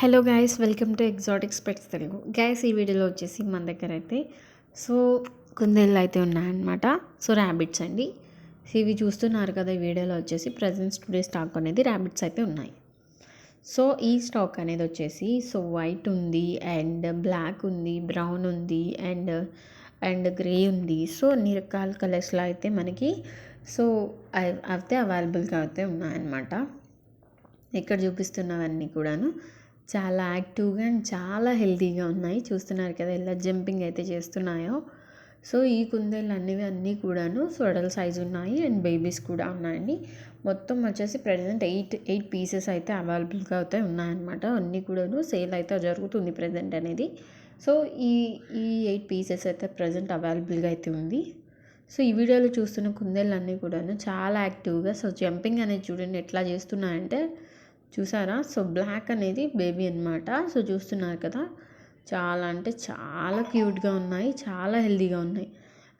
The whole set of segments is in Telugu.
Hello guys welcome to exotics pets Telugu. Guys ఈ వీడియోలో వచ్చేసి మన దగ్గర అయితే సో కుందేళ్ళు అయితే ఉన్నాయన్నమాట. సో ర్యాబిట్స్ అండి. సో ఇవి చూస్తున్నారు కదా ఈ వీడియోలో వచ్చేసి ప్రజెంట్ టుడే స్టాక్ అనేది ర్యాబిట్స్ అయితే ఉన్నాయి. సో ఈ స్టాక్ అనేది వచ్చేసి సో వైట్ ఉంది అండ్ బ్లాక్ ఉంది బ్రౌన్ ఉంది అండ్ అండ్ గ్రే ఉంది. సో అన్ని రకాల కలర్స్లో అయితే మనకి సో అయితే అవైలబుల్గా అయితే ఉన్నాయన్నమాట. ఇక్కడ చూపిస్తున్నవన్నీ కూడాను. చాలా యాక్టివ్గా అండ్ చాలా హెల్తీగా ఉన్నాయి. చూస్తున్నారు కదా ఎలా జంపింగ్ అయితే చేస్తున్నాయో. సో ఈ కుందేళ్ళు అనేవి అన్నీ కూడాను సొడల్ సైజ్ ఉన్నాయి అండ్ బేబీస్ కూడా ఉన్నాయండి. మొత్తం వచ్చేసి ప్రజెంట్ ఎయిట్ ఎయిట్ పీసెస్ అయితే అవైలబుల్గా అయితే ఉన్నాయన్నమాట. అన్నీ కూడాను సేల్ అయితే జరుగుతుంది ప్రజెంట్ అనేది. సో ఈ ఈ ఎయిట్ పీసెస్ అయితే ప్రజెంట్ అవైలబుల్గా అయితే ఉంది. సో ఈ వీడియోలో చూస్తున్న కుందేళ్ళు అన్నీ కూడాను చాలా యాక్టివ్గా. సో జంపింగ్ అనేది చూడండి ఎట్లా చేస్తున్నాయంటే చూసారా? సో బ్లాక్ అనేది బేబీ అనమాట సో చూస్తున్నారు కదా? చాలా అంటే చాలా క్యూట్గా ఉన్నాయి. చాలా హెల్దీగా ఉన్నాయి.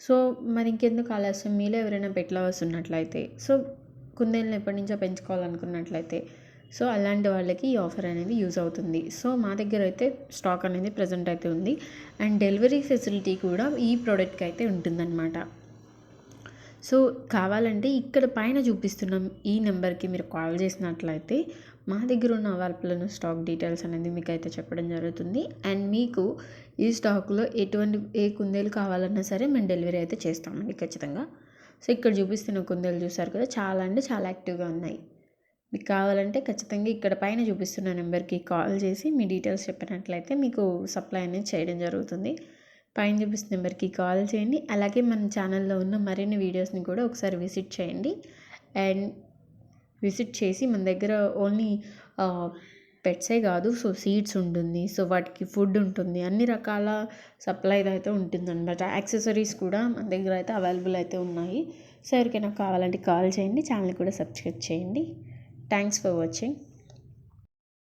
సో మరి ఇంకెందుకు ఆలస్యం? మీలో ఎవరైనా పెట్ లవర్స్ ఉన్నట్లయితే సో కుందేళ్ళని ఎప్పటి నుంచో పెంచుకోవాలనుకున్నట్లయితే సో అలాంటి వాళ్ళకి ఈ ఆఫర్ అనేది యూజ్ అవుతుంది. సో మా దగ్గర అయితే స్టాక్ అనేది ప్రజెంట్ అయితే ఉంది. అండ్ డెలివరీ ఫెసిలిటీ కూడా ఈ ప్రోడక్ట్కి అయితే ఉంటుందన్నమాట. సో కావాలంటే ఇక్కడ పైన చూపిస్తున్నాం ఈ నెంబర్కి మీరు కాల్ చేసినట్లయితే మా దగ్గర ఉన్న అవైలబుల్ స్టాక్ డీటెయిల్స్ అనేది మీకు అయితే చెప్పడం జరుగుతుంది. అండ్ మీకు ఈ స్టాక్లో ఎటువంటి ఏ కుందేలు కావాలన్నా సరే మేము డెలివరీ అయితే చేస్తామండి ఖచ్చితంగా. సో ఇక్కడ చూపిస్తున్న కుందేలు చూసారు కదా చాలా అంటే చాలా యాక్టివ్గా ఉన్నాయి. మీకు కావాలంటే ఖచ్చితంగా ఇక్కడ పైన చూపిస్తున్న నెంబర్కి కాల్ చేసి మీ డీటెయిల్స్ చెప్పినట్లయితే మీకు సప్లై అనేది చేయడం జరుగుతుంది. పైన చూపిస్తున్న నెంబర్కి కాల్ చేయండి. అలాగే మన ఛానల్లో ఉన్న మరిన్ని వీడియోస్ని కూడా ఒకసారి విజిట్ చేయండి. అండ్ విజిట్ చేసి మన దగ్గర ఓన్లీ పెట్సే కాదు సో సీడ్స్ ఉంటుంది సో వాటికి ఫుడ్ ఉంటుంది అన్ని రకాల సప్లై అయితే ఉంటుందన్నమాట. యాక్సెసరీస్ కూడా మన దగ్గర అయితే అవైలబుల్ అయితే ఉన్నాయి. సో ఎవరికైనా కావాలంటే కాల్ చేయండి ఛానల్ కూడా సబ్స్క్రైబ్ చేయండి. Thanks for watching.